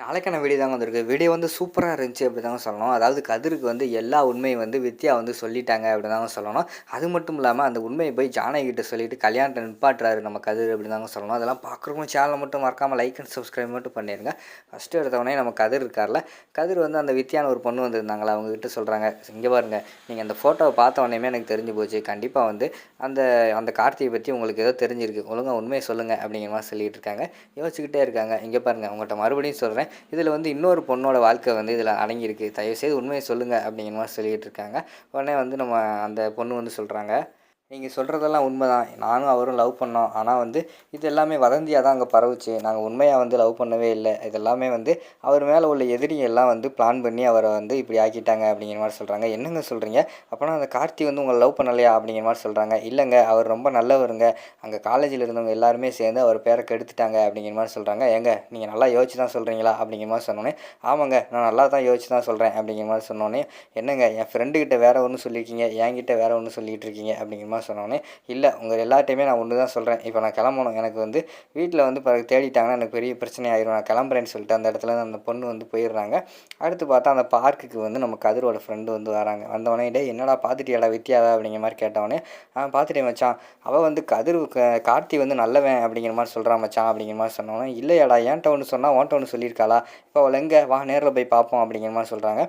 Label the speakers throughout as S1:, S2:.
S1: நாளைக்கான வீடியோ தாங்க வந்திருக்கு. வீடியோ வந்து சூப்பராக இருந்துச்சு அப்படி தாங்க சொல்லணும். அதாவது கதிருக்கு வந்து எல்லா உண்மையும் வந்து வித்யா வந்து சொல்லிட்டாங்க அப்படி தாங்க சொல்லணும். அது மட்டும் இல்லாமல் அந்த உண்மையை போய் ஜானகிட்ட சொல்லிட்டு கல்யாணத்தை நிப்பாட்டுறாரு நம்ம கதிர் அப்படி தாங்க சொல்லணும். அதெல்லாம் பார்க்குறவங்க சேனலை மட்டும் மறக்காமல் லைக் அண்ட் சப்ஸ்கிரைப் மட்டும் பண்ணிடுங்க ஃபஸ்ட்டு எடுத்தவொடனே நம்ம கதிர் இருக்கார்ல கதிர் வந்து அந்த வித்யான ஒரு பொண்ணு வந்திருந்தாங்களா அவங்ககிட்ட சொல்கிறாங்க இங்கே பாருங்க நீங்கள் அந்த ஃபோட்டோவை பார்த்த உடனே எனக்கு தெரிஞ்சு போச்சு. கண்டிப்பாக வந்து அந்த அந்த கார்த்தியை பற்றி உங்களுக்கு ஏதோ தெரிஞ்சிருக்கு. ஒழுங்காக உண்மையை சொல்லுங்கள் அப்படிங்கிற மாதிரி சொல்லிகிட்டு இருக்காங்க. யோசிச்சுக்கிட்டே இருக்காங்க. இங்கே பாருங்கள் உங்கள்கிட்ட மறுபடியும் சொல்கிறேன் இதில் வந்து இன்னொரு பொண்ணோட வாழ்க்கை வந்து இதில் அடங்கியிருக்கு. தயவுசெய்து உண்மையை சொல்லுங்கள் அப்படிங்கிற மாதிரி சொல்லிகிட்டு இருக்காங்க. உடனே வந்து நம்ம அந்த பொண்ணு வந்து சொல்கிறாங்க நீங்கள் சொல்கிறதெல்லாம் உண்மை தான் நானும் அவரும் லவ் பண்ணோம். ஆனால் வந்து இது எல்லாமே வதந்தியாக தான் அங்கே பரவுச்சு. நாங்கள் உண்மையாக வந்து லவ் பண்ணவே இல்லை. இது எல்லாமே வந்து அவர் மேலே உள்ள எதிரிங்க எல்லாம் வந்து பிளான் பண்ணி அவரை வந்து இப்படி ஆக்கிட்டாங்க அப்படிங்கிற மாதிரி சொல்கிறாங்க என்னங்க சொல்கிறீங்க அப்போனா அந்த கார்த்தி வந்து உங்களை லவ் பண்ணலையா அப்படிங்கிற மாதிரி சொல்கிறாங்க இல்லைங்க அவர் ரொம்ப நல்லவருங்க. அங்கே காலேஜில் இருந்தவங்க எல்லாருமே சேர்ந்து அவர் பேரை கெடுத்துட்டாங்க அப்படிங்கிற மாதிரி சொல்கிறாங்க ஏங்க நீங்கள் நல்லா யோசிச்சு தான் சொல்கிறீங்களா அப்படிங்கிற மாதிரி சொன்னோன்னே ஆமாங்க நான் நல்லா தான் யோசிச்சு தான் சொல்கிறேன் அப்படிங்கிற மாதிரி சொன்னோன்னே என்னங்க என் ஃப்ரெண்டுக்கிட்ட வேறு ஒன்று சொல்லியிருக்கீங்க? என்கிட்ட வேறு ஒன்று சொல்லிகிட்டு இருக்கீங்க அப்படிங்கிற மாதிரி சொன்னோன்னே இல்லை உங்கள் எல்லாட்டையுமே நான் ஒன்று தான் சொல்கிறேன் இப்போ நான் கிளம்பணும். எனக்கு வந்து வீட்டில் வந்து பிறகு தேடிட்டாங்கன்னா எனக்கு பெரிய பிரச்சனை ஆயிரும் நான் கிளம்புறேன்னு சொல்லிட்டு அந்த இடத்துல இருந்து அந்த பொண்ணு வந்து போயிடுறாங்க. அடுத்து பார்த்தா அந்த பார்க்குக்கு வந்து நம்ம கதிரோட ஃப்ரெண்டு வந்து வராங்க. வந்தவொடனே டே என்னடா பார்த்துட்டியாடா வித்தியாதா அப்படிங்கிற மாதிரி கேட்டவொடனே ஆ பார்த்துட்டேன் மச்சான். அவள் வந்து கதிர் க- கார்த்தி வந்து நல்லவன் அப்படிங்கிற மாதிரி சொல்கிறான் மச்சான் அப்படிங்கிற மாதிரி சொன்னோன்னே இல்லையாடா ஏன்ட்ட ஒன்று சொன்னால் ஓன்ட்ட ஒன்று சொல்லியிருக்காளா? இப்போ அவள் எங்கே? வா நேரில் போய் பார்ப்போம் அப்படிங்கிற மாதிரி சொல்கிறாங்க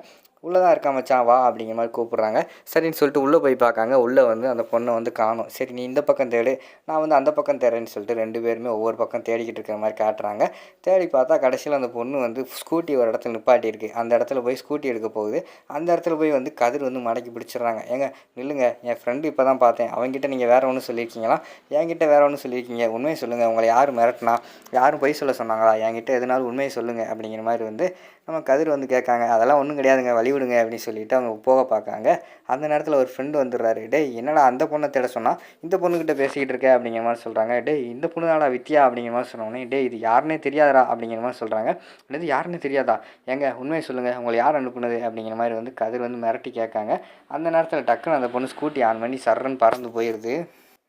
S1: உள்ளே தான் இருக்கா மச்சான் வா அப்படிங்கிற மாதிரி கூப்பிட்றாங்க. சரின்னு சொல்லிட்டு உள்ளே போய் பார்க்காங்க. உள்ளே வந்து அந்த பொண்ணை வந்து காணும். சரி நீ இந்த பக்கம் தேடு. நான் வந்து அந்த பக்கம் தேடுறேன்னு சொல்லிட்டு ரெண்டு பேருமே ஒவ்வொரு பக்கம் தேடிக்கிட்டு இருக்கிற மாதிரி காட்டுறாங்க. தேடி பார்த்தா கடைசியில் அந்த பொண்ணு வந்து ஸ்கூட்டி ஒரு இடத்துல நிப்பாட்டியிருக்கு. அந்த இடத்துல போய் ஸ்கூட்டி எடுக்க போகுது. அந்த இடத்துல போய் வந்து கதிர் வந்து மடக்கி பிடிச்சிடுறாங்க. ஏங்க நில்லுங்க. என் ஃப்ரெண்டு இப்போ தான் பார்த்தேன். அவங்ககிட்ட நீங்கள் வேறு ஒன்று சொல்லியிருக்கீங்களா? என்கிட்ட வேறு ஒன்று சொல்லியிருக்கீங்க. உண்மையை சொல்லுங்கள் உங்களை யார் மிரட்டினா? யாரும் பொய் சொல்ல சொன்னாங்களா? என்கிட்ட எதுனாலும் உண்மையை சொல்லுங்கள் அப்படிங்கிற மாதிரி வந்து நம்ம கதிர் வந்து கேட்காங்க அதெல்லாம் ஒன்றும் கிடையாதுங்க வழி விடுங்க அப்படின்னு சொல்லிட்டு அவங்க போக பார்க்காங்க. அந்த நேரத்தில் ஒரு ஃப்ரெண்டு வந்துடுறாரு. டே என்னடா அந்த பொண்ணை தேட சொன்னால் இந்த பொண்ணுக்கிட்ட பேசிக்கிட்டு இருக்க? அப்படிங்கிற மாதிரி சொல்கிறாங்க டேய் இந்த பொண்ணு தாடா வித்யா? அப்படிங்கிற மாதிரி சொன்னோடனே டே இது யாருன்னே தெரியாதடா அப்படிங்கிற மாதிரி சொல்கிறாங்க இது யாருன்னு தெரியாதா? ஏங்க உண்மையை சொல்லுங்கள் உங்களை யார் அனுப்புனது? அப்படிங்கிற மாதிரி வந்து கதிர் வந்து மிரட்டி கேட்காங்க. அந்த நேரத்தில் டக்குன்னு அந்த பொண்ணு ஸ்கூட்டி ஆன் பண்ணி சர்றன்னு பறந்து போயிடுது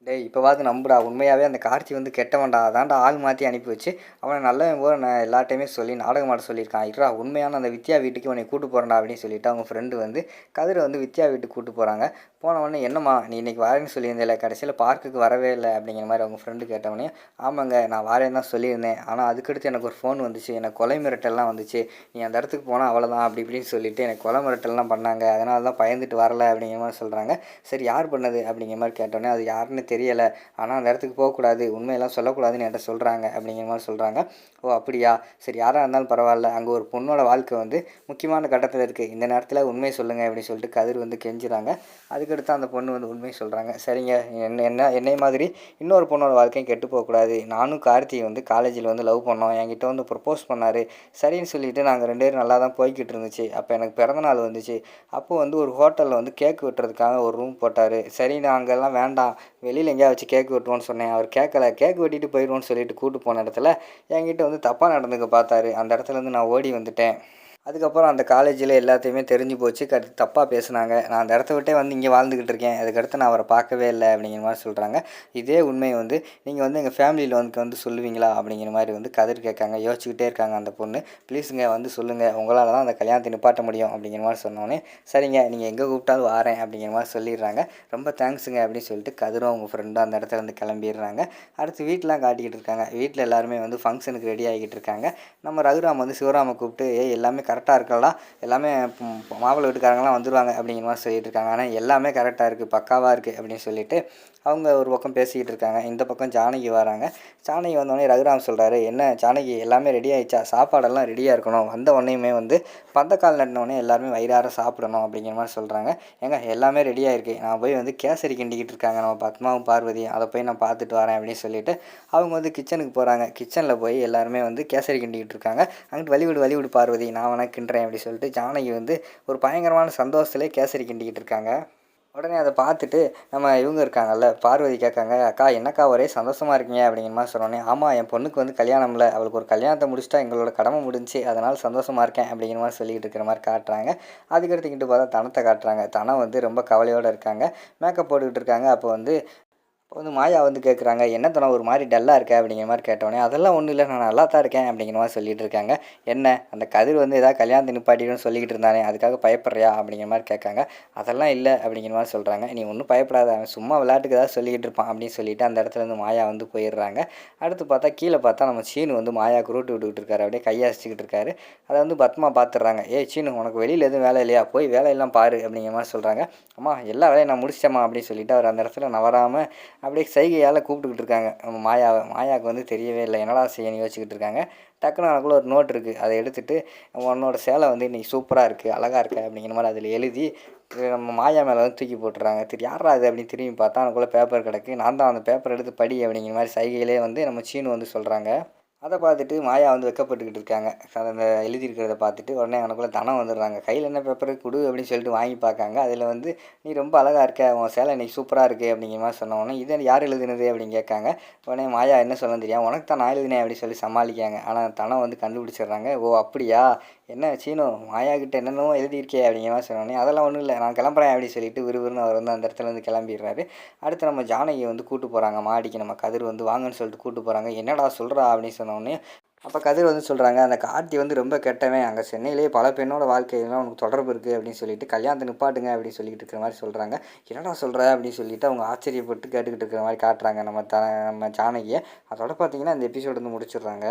S1: டேய் இப்போவாது நம்புடா. உண்மையாகவே அந்த கார்த்தி வந்து கெட்டவன்டா. அதான்டா ஆள் மாற்றி அனுப்பி வச்சு அவனை நல்லவன் போல நான் எல்லாட்டையுமே சொல்லி நாடகம் ஆட சொல்லியிருக்கான். இருடா உண்மையான அந்த வித்யா வீட்டுக்கு உன்னை கூட்டு போகிறேன்டா அப்படின்னு சொல்லிட்டு அவங்க ஃப்ரெண்டு வந்து கதிரை வந்து வித்யா வீட்டுக்கு கூட்டு போகிறாங்க போன உடனே என்னம்மா நீ இன்றைக்கி வரேன்னு சொல்லியிருந்தேல கடைசியில் பார்க்குக்கு வரவே இல்லை அப்படிங்கிற மாதிரி அவங்க ஃப்ரெண்டு கேட்டவொடனே ஆமாங்க நான் வரேன்னு தான் சொல்லியிருந்தேன். ஆனால் அதுக்கடுத்து எனக்கு ஒரு ஃபோன் வந்துச்சு. எனக்கு கொலை மிரட்டெல்லாம் வந்துச்சு. நீ அந்த இடத்துக்கு போனால் அவ்வளோதான் அப்படி இப்படின்னு சொல்லிட்டு எனக்கு கொலை மிரட்டெல்லாம் பண்ணாங்க. அதனால தான் பயந்துட்டு வரல அப்படிங்கிற மாதிரி சொல்கிறாங்க சரி யார் பண்ணது? அப்படிங்கிற மாதிரி கேட்டோன்னே அது யாருன்னு தெரியலை. ஆனால் அந்த இடத்துக்கு போகக்கூடாது. உண்மையெல்லாம் சொல்லக்கூடாதுன்னு என்கிட்ட சொல்கிறாங்க அப்படிங்கிற மாதிரி சொல்கிறாங்க ஓ அப்படியா? சரி யாராக இருந்தாலும் பரவாயில்ல. அங்கே ஒரு பொண்ணோட வாழ்க்கை வந்து முக்கியமான கட்டத்தில் இருக்குது இந்த நேரத்தில் உண்மையை சொல்லுங்கள் அப்படின்னு சொல்லிட்டு கதிர் வந்து கெஞ்சுறாங்க. அதுக்கடுத்து அந்த பொண்ணு வந்து உண்மையை சொல்கிறாங்க சரிங்க. என்ன என்ன என்னை மாதிரி இன்னொரு பொண்ணோட வாழ்க்கையும் கெட்டு போகக்கூடாது. நானும் கார்த்திகை வந்து காலேஜில் வந்து லவ் பண்ணோம். என்கிட்ட வந்து ப்ரப்போஸ் பண்ணார். சரின்னு சொல்லிவிட்டு நாங்கள் ரெண்டு பேரும் நல்லா தான் போய்கிட்டு இருந்துச்சு. அப்போ எனக்கு பிறந்தநாள் வந்துச்சு. அப்போ வந்து ஒரு ஹோட்டலில் வந்து கேக் வெட்டுறதுக்காக ஒரு ரூம் போட்டார். சரி நான் அங்கெல்லாம் வேண்டாம். வெளியில் எங்கேயா வச்சு கேக் வெட்டுவோன்னு சொன்னேன். அவர் கேட்கல கேக் வெட்டிட்டு போயிடுவோன்னு சொல்லிட்டு கூட்டு போன இடத்துல என்கிட்ட வந்து தப்பாக நடந்துக்க பார்த்தாரு. அந்த இடத்துல இருந்து நான் ஓடி வந்துட்டேன். அதுக்கப்புறம் அந்த காலேஜில் எல்லாத்தையுமே தெரிஞ்சு போச்சு. கட் தப்பாக பேசுனாங்க. நான் அந்த இடத்த விட்டே வந்து இங்கே வாழ்ந்துக்கிட்டு இருக்கேன். அதுக்கடுத்து நான் அவரை பார்க்கவே இல்லை அப்படிங்கிற மாதிரி சொல்கிறாங்க இதே உண்மையை வந்து நீங்கள் வந்து எங்கள் ஃபேமிலியில் வந்து வந்து சொல்லுவீங்களா அப்படிங்கிற மாதிரி வந்து கதிர் கேட்காங்க. யோசிச்சுக்கிட்டே இருக்காங்க அந்த பொண்ணு. ப்ளீஸுங்க வந்து சொல்லுங்கள் உங்களால் தான் அந்த கல்யாணத்தை நிப்பாட்ட முடியும். அப்படிங்கிற மாதிரி சொன்னோன்னே சரிங்க நீங்கள் எங்கே கூப்பிட்டாலும் வாரேன். அப்படிங்கிற மாதிரி சொல்லிடுறாங்க. ரொம்ப தேங்க்ஸுங்க அப்படின்னு சொல்லிட்டு கதிரும் அவங்க ஃப்ரெண்டும் அந்த இடத்துல இருந்து கிளம்பிடுறாங்க. அடுத்து வீட்டெலாம் காட்டிக்கிட்டு இருக்காங்க. வீட்டில் எல்லாருமே வந்து ஃபங்க்ஷனுக்கு ரெடி ஆகிக்கிட்டு இருக்காங்க. நம்ம ரகுராம் வந்து சிவராமை கூப்பிட்டு எல்லாமே கரெக்டாக இருக்கலடா. எல்லாமே மாப்பிள்ளை வீட்டுக்காரங்களாம் வந்துடுவாங்க அப்படிங்கிற மாதிரி சொல்லிட்டு இருக்காங்க. ஆனால் எல்லாமே கரெக்டாக இருக்குது பக்காவாக இருக்குது அப்படின்னு சொல்லிட்டு அவங்க ஒரு பக்கம் பேசிக்கிட்டு இருக்காங்க இந்த பக்கம் ஜானகி வராங்க. ஜானகி வந்தோடனே ரகுராம் சொல்கிறாரு என்ன ஜானகி எல்லாமே ரெடி ஆயிடுச்சா? சாப்பாடெல்லாம் ரெடியாக இருக்கணும். வந்த உடனேயுமே வந்து பந்தக்கால் நட்டினோடனே எல்லாருமே வயிறார சாப்பிடணும் அப்படிங்கிற மாதிரி சொல்கிறாங்க ஏங்க எல்லாமே ரெடியாக இருக்குது நான் போய் வந்து கேசரி கிண்டிக்கிட்டு இருக்காங்க நம்ம பத்மாவும் பார்வதி அதை போய் நான் பார்த்துட்டு வரேன் அப்படின்னு சொல்லிட்டு அவங்க வந்து கிச்சனுக்கு போகிறாங்க கிச்சனில் போய் எல்லாருமே வந்து கேசரி கிண்டிக்கிட்டு இருக்காங்க. அங்கிட்டு வழிவிடு வழிவிடு பார்வதி நான் வேணா கிண்டுறேன் அப்படின்னு சொல்லிட்டு ஜானகி வந்து ஒரு பயங்கரமான சந்தோஷத்துலேயே கேசரி கிண்டிக்கிட்டு இருக்காங்க. உடனே அதை பார்த்துட்டு நம்ம இவங்க இருக்காங்கல்ல பார்வதி கேட்காங்க அக்கா என்னக்கா ஒரே சந்தோஷமாக இருக்கீங்க? அப்படிங்கிற மாதிரி சொன்னோன்னே ஆமாம் என் பொண்ணுக்கு வந்து கல்யாணம்ல அவளுக்கு ஒரு கல்யாணத்தை முடிச்சிட்டா எங்களோட கடமை முடிஞ்சு அதனால் சந்தோஷமாக இருக்கேன் அப்படிங்கிற மாதிரி சொல்லிக்கிட்டு இருக்கிற மாதிரி காட்டுறாங்க. அதுக்கடுத்துக்கிட்டு பார்த்தா தனத்தை காட்டுறாங்க. தனம் வந்து ரொம்ப கவலையோடு இருக்காங்க. மேக்கப் போட்டுக்கிட்டு இருக்காங்க. அப்போ வந்து இப்போ வந்து மாயா வந்து கேட்குறாங்க என்ன தோணா ஒரு மாதிரி டல்லாக இருக்க? அப்படிங்கிற மாதிரி கேட்டோடனே அதெல்லாம் ஒன்றும் இல்லை நான் நல்லா தான் இருக்கேன் அப்படிங்கிற மாதிரி சொல்லிட்டு இருக்காங்க. என்ன அந்த கதிர் வந்து ஏதாவது கல்யாணத்தை நிப்பாட்டிடுன்னு சொல்லிக்கிட்டு இருந்தானே அதுக்காக பயப்படுறியா? அப்படிங்கிற மாதிரி கேட்காங்க. அதெல்லாம் இல்லை அப்படிங்கிற மாதிரி சொல்கிறாங்க நீ ஒன்றும் பயப்படாத அவன் சும்மா விளையாட்டுக்கு ஏதாவது சொல்லிக்கிட்டு இருப்பான் அப்படின்னு சொல்லிட்டு அந்த இடத்துல இருந்து மாயா வந்து போயிடுறாங்க. அடுத்து பார்த்தா கீழே பார்த்தா நம்ம சீனு வந்து மாயாவுக்கு ரூட்டு விட்டுக்கிட்டு இருக்காரு. அப்படியே கையாசிச்சுக்கிட்டு இருக்காரு. அதை வந்து பத்மா பார்த்துடுறாங்க. ஏய் சீனு உனக்கு வெளியில் எதுவும் வேலை இல்லையா? போய் வேலையெல்லாம் பாரு அப்படிங்கிற மாதிரி சொல்கிறாங்க அம்மா எல்லா வேலையும் நான் முடிச்சிட்டேம்மா அப்படின்னு சொல்லிட்டு அவர் அந்த இடத்துல நவராமல் அப்படியே சைகையால் கூப்பிட்டுக்கிட்டு இருக்காங்க. நம்ம மாயாவை மாயாவுக்கு வந்து தெரியவே இல்லை. என்னடா செய்யணும் யோசிச்சுக்கிட்டு இருக்காங்க. டக்குன்னு எனக்குள்ள ஒரு நோட் இருக்குது அதை எடுத்துகிட்டு உன்னோட சேலை வந்து இன்றைக்கி சூப்பராக இருக்குது அழகாக இருக்குது அப்படிங்கிற மாதிரி அதில் எழுதி நம்ம மாயா மேலே வந்து தூக்கி போட்டுறாங்க. திரு யாரா அது அப்படின்னு திரும்பி பார்த்தா எனக்குள்ளே பேப்பர் கிடக்கு. நான் தான் அந்த பேப்பர் எடுத்து படி அப்படிங்கிற மாதிரி சைகையிலே வந்து நம்ம சீனு வந்து சொல்கிறாங்க அதை பார்த்துட்டு மாயா வந்து வெக்கப்பட்டுக்கிட்டு இருக்காங்க. அந்த எழுதியிருக்கிறத பார்த்துட்டு உடனே எனக்குள்ளே தனம் வந்துடுறாங்க. கையில் என்ன பேப்பர் கொடு அப்படின்னு சொல்லிட்டு வாங்கி பார்க்காங்க அதில் வந்து நீ ரொம்ப அழகாக இருக்க. உன் சேலை இன்னைக்கு சூப்பராக இருக்குது அப்படிங்கிற மாதிரி சொன்ன உடனே இதை யார் எழுதுனது? அப்படின்னு கேட்காங்க. உடனே மாயா என்ன சொல்ல தெரியும்? உனக்கு தான் நான் எழுதினேன். அப்படின்னு சொல்லி சமாளிக்காங்க ஆனால் தனம் வந்து கண்டுபிடிச்சிடுறாங்க. ஓ அப்படியா? என்ன சீனோ மாயா கிட்ட என்னென்னமோ எழுதியிருக்கே அப்படிங்கிற மாதிரி சொன்னோடனே அதெல்லாம் ஒன்றும் இல்லை நான் கிளம்புறேன் அப்படின்னு சொல்லிட்டு விறுவிறுன்னு அவர் வந்து அந்த இடத்துல இருந்து கிளம்பிடுறாரு. அடுத்து நம்ம ஜானகியை வந்து கூட்டு போகிறாங்க மாடிக்கு நம்ம கதிர் வந்து வாங்கன்னு சொல்லிட்டு கூட்டு போகிறாங்க என்னடா சொல்கிறா அப்படின்னு சொன்னோடனே அப்போ கதிர் வந்து சொல்கிறாங்க அந்த கார்த்தி வந்து ரொம்ப கெட்டவன் அங்கே சென்னையிலேயே பல பெண்ணோட வாழ்க்கையெல்லாம் உனக்கு தொடர்பு இருக்குது அப்படின்னு சொல்லிட்டு கல்யாணத்தை நிப்பாட்டுங்க அப்படின்னு சொல்லிட்டு இருக்கிற மாதிரி சொல்கிறாங்க என்னடா சொல்கிற அப்படின்னு சொல்லிட்டு அவங்க ஆச்சரியப்பட்டு கேட்டுக்கிட்டு இருக்கிற மாதிரி காட்டுறாங்க நம்ம த நம்ம ஜானகியை. அதோட பார்த்தீங்கன்னா இந்த எபிசோடு வந்து முடிச்சிடுறாங்க.